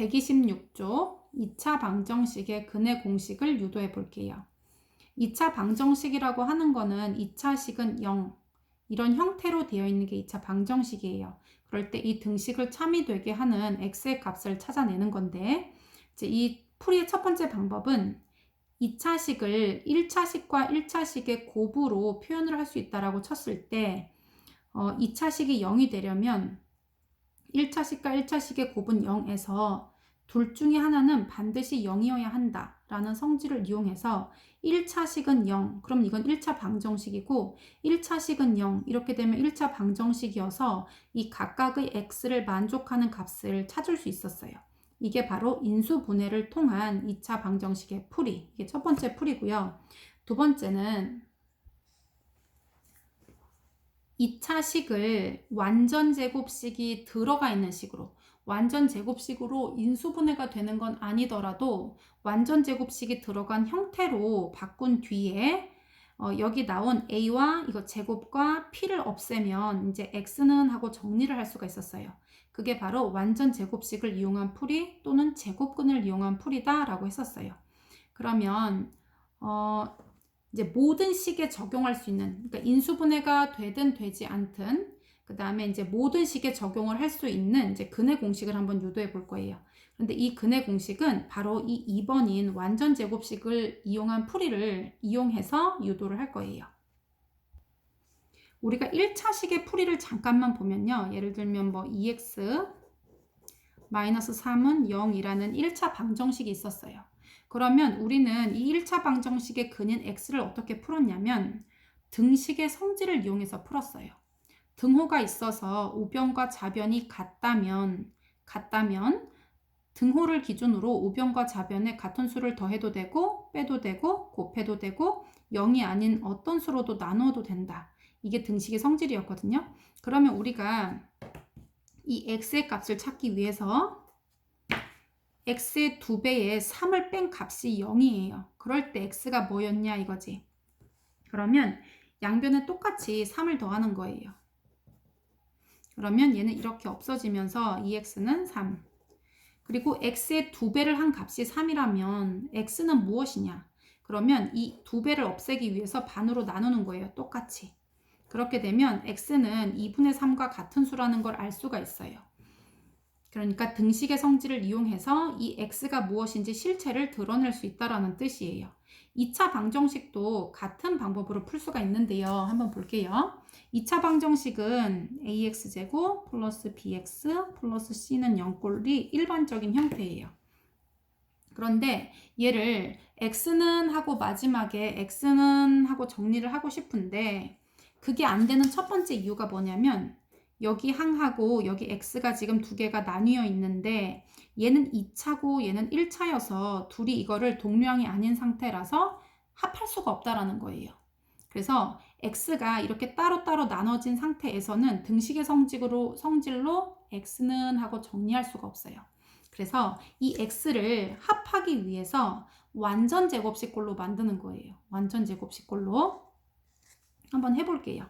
126조 2차 방정식의 근의 공식을 유도해 볼게요. 2차 방정식이라고 하는 거는 2차식은 0 이런 형태로 되어 있는 게 2차 방정식이에요. 그럴 때 이 등식을 참이 되게 하는 x의 값을 찾아내는 건데 이제 이 풀이의 첫 번째 방법은 2차식을 1차식과 1차식의 곱으로 표현을 할 수 있다라고 쳤을 때 어, 2차식이 0이 되려면 1차식과 1차식의 곱은 0에서 둘 중에 하나는 반드시 0이어야 한다 라는 성질을 이용해서 1차식은 0, 그럼 이건 1차 방정식이고 1차식은 0, 이렇게 되면 1차 방정식이어서 이 각각의 x를 만족하는 값을 찾을 수 있었어요. 이게 바로 인수분해를 통한 2차 방정식의 풀이. 이게 첫 번째 풀이고요. 두 번째는 2차 식을 완전 제곱식이 들어가 있는 식으로 완전 제곱식으로 인수분해가 되는 건 아니더라도 완전 제곱식이 들어간 형태로 바꾼 뒤에 어, 여기 나온 a와 이거 제곱과 p를 없애면 이제 x는 하고 정리를 할 수가 있었어요. 그게 바로 완전 제곱식을 이용한 풀이 또는 제곱근을 이용한 풀이다라고 했었어요. 그러면 어, 이제 모든 식에 적용할 수 있는 그러니까 인수분해가 되든 되지 않든 그 다음에 이제 모든 식에 적용을 할 수 있는 이제 근의 공식을 한번 유도해 볼 거예요. 그런데 이 근의 공식은 바로 이 2번인 완전 제곱식을 이용한 풀이를 이용해서 유도를 할 거예요. 우리가 1차식의 풀이를 잠깐만 보면요. 예를 들면 뭐 2x 마이너스 3은 0이라는 1차 방정식이 있었어요. 그러면 우리는 이 1차 방정식의 근인 x를 어떻게 풀었냐면 등식의 성질을 이용해서 풀었어요. 등호가 있어서 우변과 좌변이 같다면 같다면 등호를 기준으로 우변과 좌변에 같은 수를 더해도 되고 빼도 되고 곱해도 되고 0이 아닌 어떤 수로도 나누어도 된다. 이게 등식의 성질이었거든요. 그러면 우리가 이 x의 값을 찾기 위해서 x의 두 배에 3을 뺀 값이 0이에요. 그럴 때 x가 뭐였냐 이거지. 그러면 양변에 똑같이 3을 더하는 거예요. 그러면 얘는 이렇게 없어지면서 2x는 3. 그리고 x의 두 배를 한 값이 3이라면 x는 무엇이냐? 그러면 이 두 배를 없애기 위해서 반으로 나누는 거예요. 똑같이. 그렇게 되면 x는 2분의 3과 같은 수라는 걸 알 수가 있어요. 그러니까 등식의 성질을 이용해서 이 x가 무엇인지 실체를 드러낼 수 있다라는 뜻이에요. 2차 방정식도 같은 방법으로 풀 수가 있는데요. 한번 볼게요. 2차 방정식은 ax제곱 플러스 bx 플러스 c는 0꼴이 일반적인 형태예요. 그런데 얘를 x는 하고 마지막에 x는 하고 정리를 하고 싶은데 그게 안 되는 첫 번째 이유가 뭐냐면 여기 항하고 여기 x가 지금 두 개가 나뉘어 있는데 얘는 2차고 얘는 1차여서 둘이 이거를 동류항이 아닌 상태라서 합할 수가 없다라는 거예요. 그래서 x가 이렇게 따로따로 나눠진 상태에서는 등식의 성질로, 성질로 x는 하고 정리할 수가 없어요. 그래서 이 x를 합하기 위해서 완전 제곱식꼴로 만드는 거예요. 완전 제곱식꼴로. 한번 해볼게요.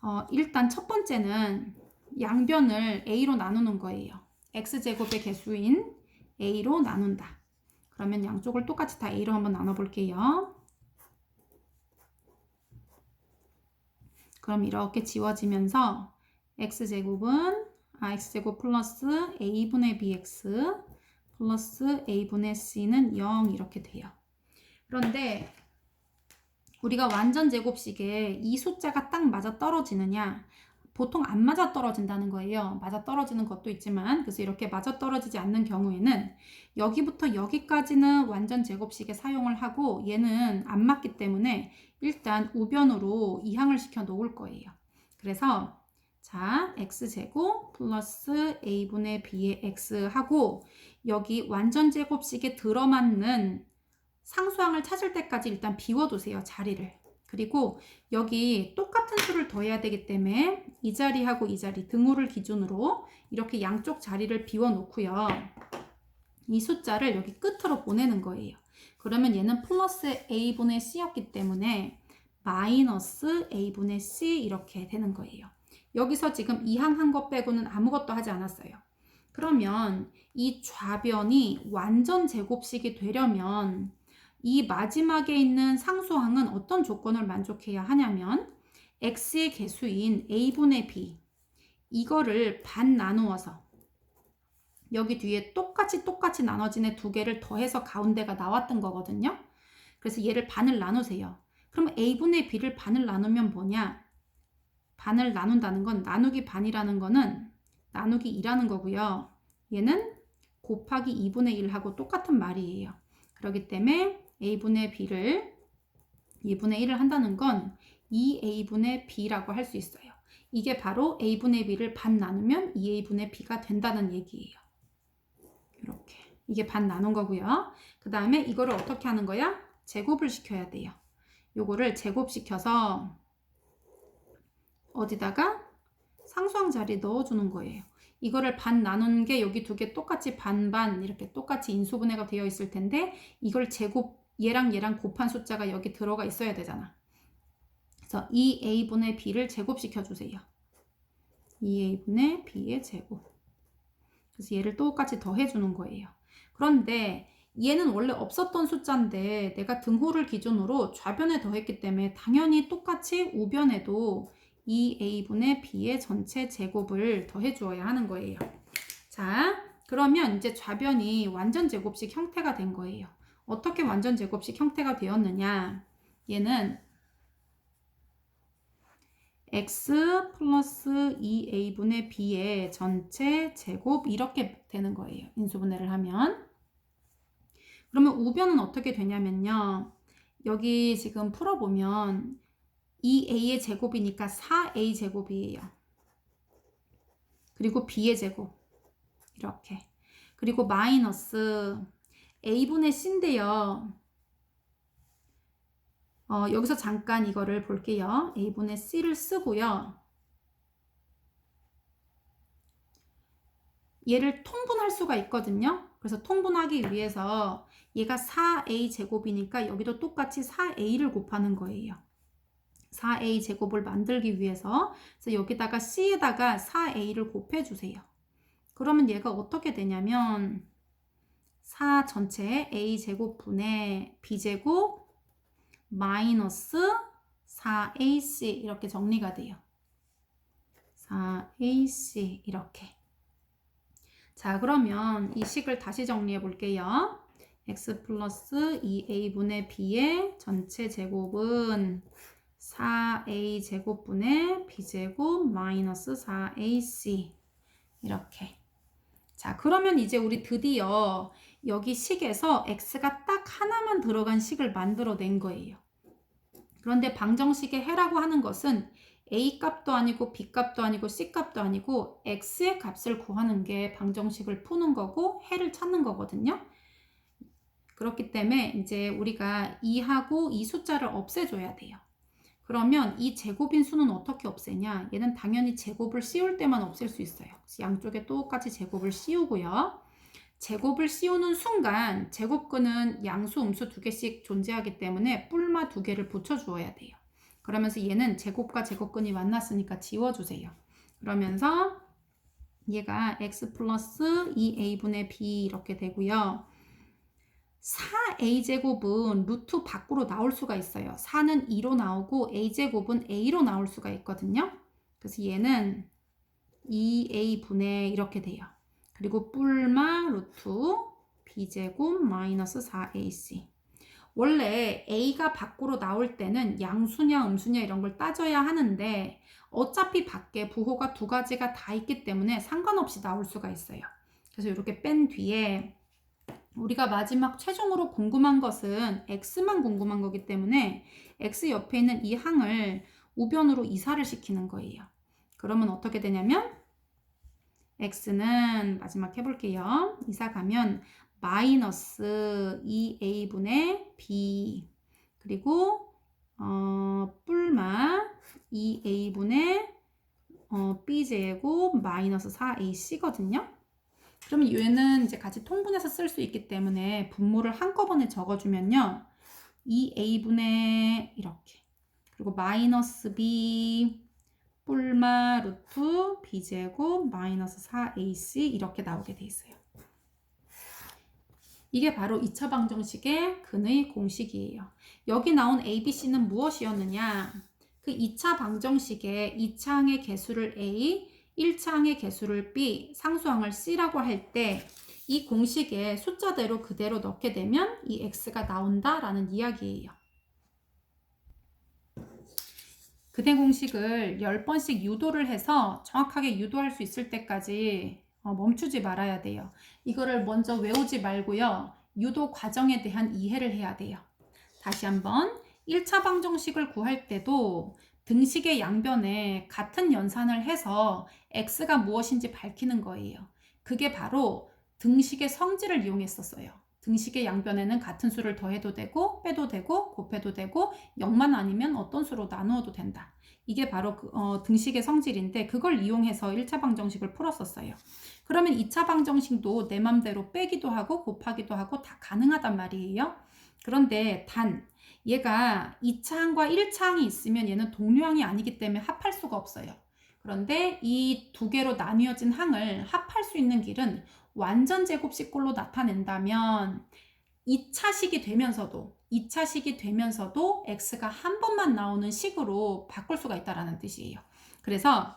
어, 일단 첫 번째는 양변을 a로 나누는 거예요. x제곱의 개수인 a로 나눈다. 그러면 양쪽을 똑같이 다 a로 한번 나눠볼게요. 그럼 이렇게 지워지면서 x제곱은 아, x제곱 플러스 a분의 bx 플러스 a분의 c는 0 이렇게 돼요. 그런데 우리가 완전 제곱식에 이 숫자가 딱 맞아 떨어지느냐 보통 안 맞아 떨어진다는 거예요. 맞아 떨어지는 것도 있지만 그래서 이렇게 맞아 떨어지지 않는 경우에는 여기부터 여기까지는 완전 제곱식에 사용을 하고 얘는 안 맞기 때문에 일단 우변으로 이항을 시켜 놓을 거예요. 그래서 자 x제곱 플러스 a분의 b의 x 하고 여기 완전 제곱식에 들어맞는 상수항을 찾을 때까지 일단 비워두세요. 자리를. 그리고 여기 똑같은 수를 더해야 되기 때문에 이 자리하고 이 자리 등호를 기준으로 이렇게 양쪽 자리를 비워놓고요. 이 숫자를 여기 끝으로 보내는 거예요. 그러면 얘는 플러스 a분의 c였기 때문에 마이너스 a분의 c 이렇게 되는 거예요. 여기서 지금 이항 한 것 빼고는 아무것도 하지 않았어요. 그러면 이 좌변이 완전 제곱식이 되려면 이 마지막에 있는 상수항은 어떤 조건을 만족해야 하냐면 x의 개수인 a분의 b 이거를 반 나누어서 여기 뒤에 똑같이 똑같이 나눠진 애두 개를 더해서 가운데가 나왔던 거거든요. 그래서 얘를 반을 나누세요. 그럼 a분의 b를 반을 나누면 뭐냐? 반을 나눈다는 건 나누기 반이라는 거는 나누기 2라는 거고요. 얘는 곱하기 2분의 1하고 똑같은 말이에요. 그렇기 때문에 a분의 b를 2분의 1을 한다는 건 2a분의 b라고 할 수 있어요. 이게 바로 a분의 b를 반 나누면 2a분의 b가 된다는 얘기예요. 이렇게. 이게 반 나눈 거고요. 그 다음에 이거를 어떻게 하는 거야? 제곱을 시켜야 돼요. 요거를 제곱시켜서 어디다가 상수항 자리에 넣어주는 거예요. 이거를 반 나눈 게 여기 두 개 똑같이 반반 이렇게 똑같이 인수분해가 되어 있을 텐데 이걸 제곱 얘랑 얘랑 곱한 숫자가 여기 들어가 있어야 되잖아. 그래서 2a분의 b를 제곱시켜 주세요. 2a분의 b의 제곱. 그래서 얘를 똑같이 더해주는 거예요. 그런데 얘는 원래 없었던 숫자인데 내가 등호를 기준으로 좌변에 더했기 때문에 당연히 똑같이 우변에도 2a분의 b의 전체 제곱을 더해 주어야 하는 거예요. 자, 그러면 이제 좌변이 완전 제곱식 형태가 된 거예요. 어떻게 완전 제곱식 형태가 되었느냐? 얘는 x 플러스 2a분의 b의 전체 제곱 이렇게 되는 거예요. 인수분해를 하면. 그러면 우변은 어떻게 되냐면요. 여기 지금 풀어보면 2a의 제곱이니까 4a 제곱이에요. 그리고 b의 제곱. 이렇게. 그리고 마이너스 a분의 c인데요. 어, 여기서 잠깐 이거를 볼게요. a분의 c를 쓰고요. 얘를 통분할 수가 있거든요. 그래서 통분하기 위해서 얘가 4a 제곱이니까 여기도 똑같이 4a를 곱하는 거예요. 4a 제곱을 만들기 위해서 그래서 여기다가 c에다가 4a를 곱해 주세요. 그러면 얘가 어떻게 되냐면 4 전체에 a 제곱분의 b 제곱 마이너스 4ac 이렇게 정리가 돼요. 4ac 이렇게. 자 그러면 이 식을 다시 정리해 볼게요. x 플러스 2a분의 b의 전체 제곱은 4a 제곱분의 b제곱 마이너스 4ac 이렇게 자 그러면 이제 우리 드디어 여기 식에서 x가 딱 하나만 들어간 식을 만들어낸 거예요 그런데 방정식의 해라고 하는 것은 a 값도 아니고 b 값도 아니고 c 값도 아니고 x의 값을 구하는 게 방정식을 푸는 거고 해를 찾는 거거든요 그렇기 때문에 이제 우리가 2하고 이 숫자를 없애줘야 돼요 그러면 이 제곱인 수는 어떻게 없애냐? 얘는 당연히 제곱을 씌울 때만 없앨 수 있어요. 양쪽에 똑같이 제곱을 씌우고요. 제곱을 씌우는 순간 제곱근은 양수, 음수 두 개씩 존재하기 때문에 뿔마 두 개를 붙여주어야 돼요. 그러면서 얘는 제곱과 제곱근이 만났으니까 지워주세요. 그러면서 얘가 x 플러스 2a분의 b 이렇게 되고요. 4a제곱은 루트 밖으로 나올 수가 있어요. 4는 2로 나오고 a제곱은 a로 나올 수가 있거든요. 그래서 얘는 2a분의 이렇게 돼요. 그리고 뿔마 루트 b제곱 마이너스 4ac 원래 a가 밖으로 나올 때는 양수냐 음수냐 이런 걸 따져야 하는데 어차피 밖에 부호가 두 가지가 다 있기 때문에 상관없이 나올 수가 있어요. 그래서 이렇게 뺀 뒤에 우리가 마지막 최종으로 궁금한 것은 x만 궁금한 거기 때문에 x 옆에 있는 이 항을 우변으로 이사를 시키는 거예요. 그러면 어떻게 되냐면 x는 마지막 해볼게요. 이사 가면 마이너스 2a분의 b 그리고 어, 뿔마 2a분의 어, b제곱 마이너스 4ac거든요. 그러면 얘는 이제 같이 통분해서 쓸 수 있기 때문에 분모를 한꺼번에 적어주면요. 2a분의 이렇게 그리고 마이너스 b 뿔마 루트 b제곱 마이너스 4ac 이렇게 나오게 돼 있어요. 이게 바로 2차 방정식의 근의 공식이에요. 여기 나온 ABC는 무엇이었느냐? 그 2차 방정식의 2차항의 개수를 A, 1차항의 개수를 B, 상수항을 C라고 할 때 이 공식에 숫자대로 그대로 넣게 되면 이 X가 나온다라는 이야기예요. 그대 공식을 10번씩 유도를 해서 정확하게 유도할 수 있을 때까지 어, 멈추지 말아야 돼요. 이거를 먼저 외우지 말고요. 유도 과정에 대한 이해를 해야 돼요. 다시 한번 1차 방정식을 구할 때도 등식의 양변에 같은 연산을 해서 x가 무엇인지 밝히는 거예요. 그게 바로 등식의 성질을 이용했었어요. 등식의 양변에는 같은 수를 더해도 되고 빼도 되고 곱해도 되고 0만 아니면 어떤 수로 나누어도 된다. 이게 바로 그, 어, 등식의 성질인데 그걸 이용해서 1차 방정식을 풀었었어요. 그러면 2차 방정식도 내 맘대로 빼기도 하고 곱하기도 하고 다 가능하단 말이에요. 그런데 단 얘가 2차항과 1차항이 있으면 얘는 동류항이 아니기 때문에 합할 수가 없어요. 그런데 이 두 개로 나뉘어진 항을 합할 수 있는 길은 완전 제곱식꼴로 나타낸다면 2차식이 되면서도 2차식이 되면서도 x가 한 번만 나오는 식으로 바꿀 수가 있다라는 뜻이에요. 그래서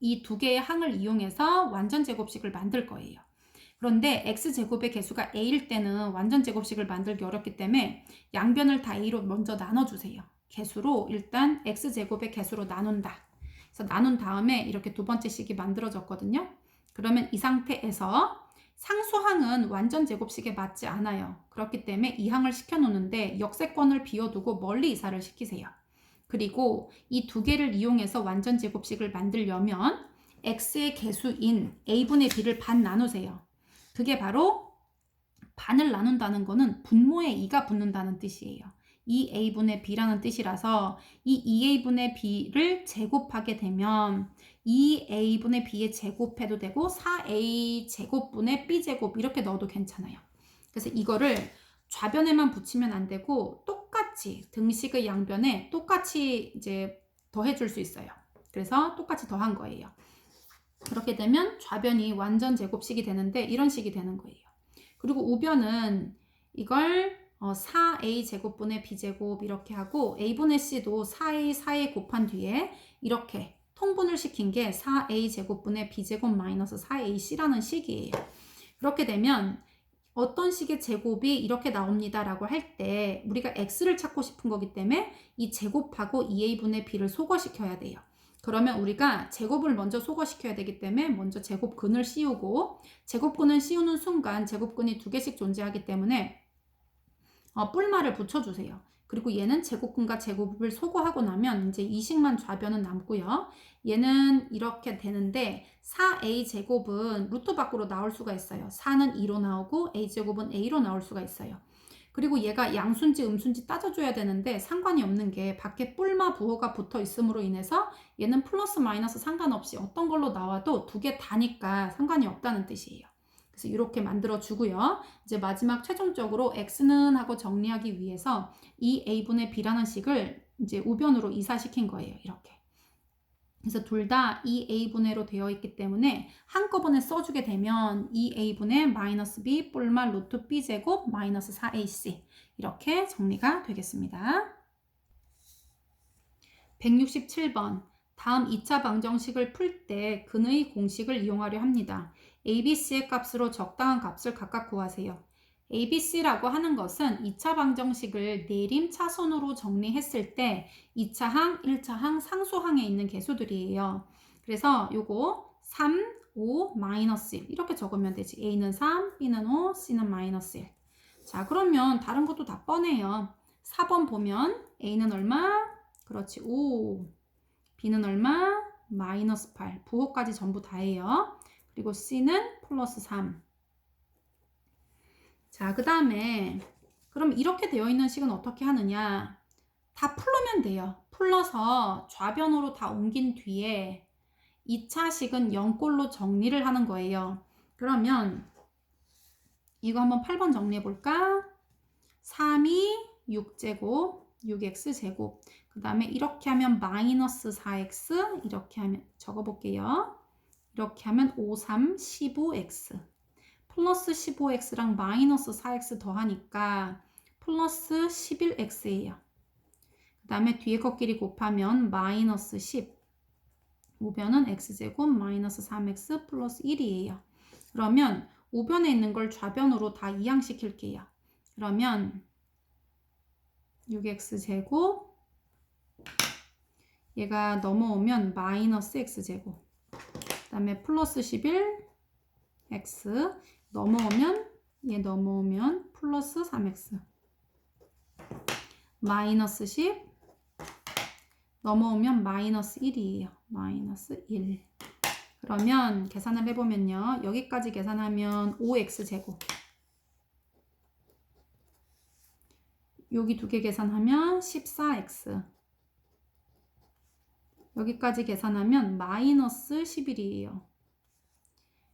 이 두 개의 항을 이용해서 완전 제곱식을 만들 거예요. 그런데 x제곱의 개수가 a일 때는 완전 제곱식을 만들기 어렵기 때문에 양변을 다 a로 먼저 나눠주세요. 개수로 일단 x제곱의 개수로 나눈다. 그래서 나눈 다음에 이렇게 두 번째 식이 만들어졌거든요. 그러면 이 상태에서 상수항은 완전 제곱식에 맞지 않아요. 그렇기 때문에 이 항을 시켜놓는데 역세권을 비워두고 멀리 이사를 시키세요. 그리고 이 두 개를 이용해서 완전 제곱식을 만들려면 x의 개수인 a분의 b를 반 나누세요. 그게 바로 반을 나눈다는 거는 분모에 2가 붙는다는 뜻이에요. 2a분의 b라는 뜻이라서 이 2a분의 b를 제곱하게 되면 2a분의 b의 제곱해도 되고 4a 제곱분의 b제곱 이렇게 넣어도 괜찮아요. 그래서 이거를 좌변에만 붙이면 안 되고 똑같이 등식의 양변에 똑같이 이제 더해줄 수 있어요. 그래서 똑같이 더한 거예요. 그렇게 되면 좌변이 완전 제곱식이 되는데 이런 식이 되는 거예요. 그리고 우변은 이걸 어, 4a 제곱분의 b제곱 이렇게 하고 a분의 c도 4a 4a 곱한 뒤에 이렇게 통분을 시킨 게 4a 제곱분의 b제곱 마이너스 4ac라는 식이에요. 그렇게 되면 어떤 식의 제곱이 이렇게 나옵니다라고 할 때 우리가 x를 찾고 싶은 거기 때문에 이 제곱하고 2a분의 b를 소거시켜야 돼요. 그러면 우리가 제곱을 먼저 소거시켜야 되기 때문에 먼저 제곱근을 씌우고 제곱근을 씌우는 순간 제곱근이 두 개씩 존재하기 때문에 어, 뿔말을 붙여주세요. 그리고 얘는 제곱근과 제곱을 소거하고 나면 이제 이식만 좌변은 남고요. 얘는 이렇게 되는데 4a 제곱은 루트 밖으로 나올 수가 있어요. 4는 2로 나오고 a 제곱은 a로 나올 수가 있어요. 그리고 얘가 양수인지 음수인지 따져줘야 되는데 상관이 없는 게 밖에 뿔마 부호가 붙어 있음으로 인해서 얘는 플러스 마이너스 상관없이 어떤 걸로 나와도 두 개 다니까 상관이 없다는 뜻이에요. 그래서 이렇게 만들어 주고요. 이제 마지막 최종적으로 x는 하고 정리하기 위해서 이 a분의 b라는 식을 이제 우변으로 이사시킨 거예요. 이렇게. 그래서 둘다 2a분의로 되어 있기 때문에 한꺼번에 써주게 되면 2a분의 마이너스 b 뿔마 루트 b제곱 마이너스 4ac 이렇게 정리가 되겠습니다. 167번 다음 2차 방정식을 풀 때 근의 공식을 이용하려 합니다. ABC의 값으로 적당한 값을 각각 구하세요. ABC라고 하는 것은 2차 방정식을 내림 차선으로 정리했을 때 2차 항, 1차 항, 상수항에 있는 개수들이에요. 그래서 요거 3, 5, 마이너스 1 이렇게 적으면 되지. A는 3, B는 5, C는 마이너스 1. 자 그러면 다른 것도 다 뻔해요. 4번 보면 A는 얼마? 그렇지 5. B는 얼마? 마이너스 8. 부호까지 전부 다예요. 그리고 C는 플러스 3. 자, 그 다음에 그럼 이렇게 되어 있는 식은 어떻게 하느냐? 다 풀면 돼요. 풀러서 좌변으로 다 옮긴 뒤에 2차 식은 0꼴로 정리를 하는 거예요. 그러면 이거 한번 8번 정리해 볼까? 3이 6제곱 6x 제곱. 그 다음에 이렇게 하면 마이너스 4x. 이렇게 하면 적어볼게요. 이렇게 하면 5, 3, 15x. 플러스 15x랑 마이너스 4x 더하니까 플러스 11x예요. 그 다음에 뒤에 것끼리 곱하면 마이너스 10. 우변은 x제곱 마이너스 3x 플러스 1이에요. 그러면 우변에 있는 걸 좌변으로 다 이항시킬게요. 그러면 6x제곱 얘가 넘어오면 마이너스 x제곱. 그 다음에 플러스 11x 넘어오면 얘 넘어오면 플러스 3x 마이너스 10 넘어오면 마이너스 1이에요. 마이너스 1 그러면 계산을 해보면요. 여기까지 계산하면 5x제곱. 여기 두 개 계산하면 14x 여기까지 계산하면 마이너스 11이에요.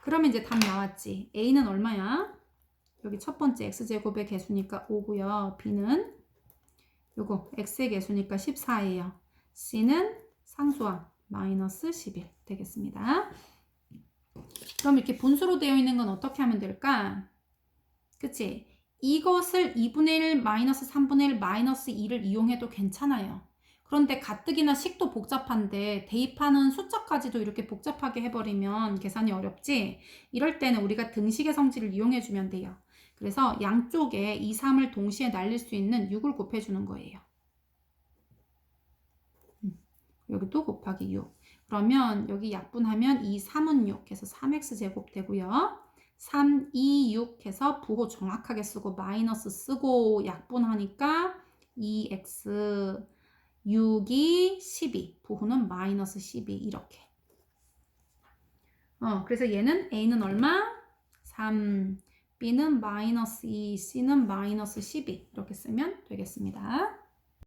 그러면 이제 답 나왔지. a는 얼마야? 여기 첫 번째 x제곱의 개수니까 5고요. b는 요거 x의 개수니까 14예요. c는 상수항 마이너스 11 되겠습니다. 그럼 이렇게 분수로 되어 있는 건 어떻게 하면 될까? 그치? 이것을 2분의 1 마이너스 3분의 1 마이너스 2를 이용해도 괜찮아요. 그런데 가뜩이나 식도 복잡한데 대입하는 숫자까지도 이렇게 복잡하게 해버리면 계산이 어렵지? 이럴 때는 우리가 등식의 성질을 이용해주면 돼요. 그래서 양쪽에 2, 3을 동시에 날릴 수 있는 6을 곱해주는 거예요. 음, 여기도 곱하기 6. 그러면 여기 약분하면 2, 3은 6 해서 3x 제곱 되고요. 3, 2, 6 해서 부호 정확하게 쓰고 마이너스 쓰고 약분하니까 2x 6이 12 부호는 마이너스 12 이렇게. 어 그래서 얘는 a는 얼마? 3 b는 마이너스 2 c는 마이너스 12 이렇게 쓰면 되겠습니다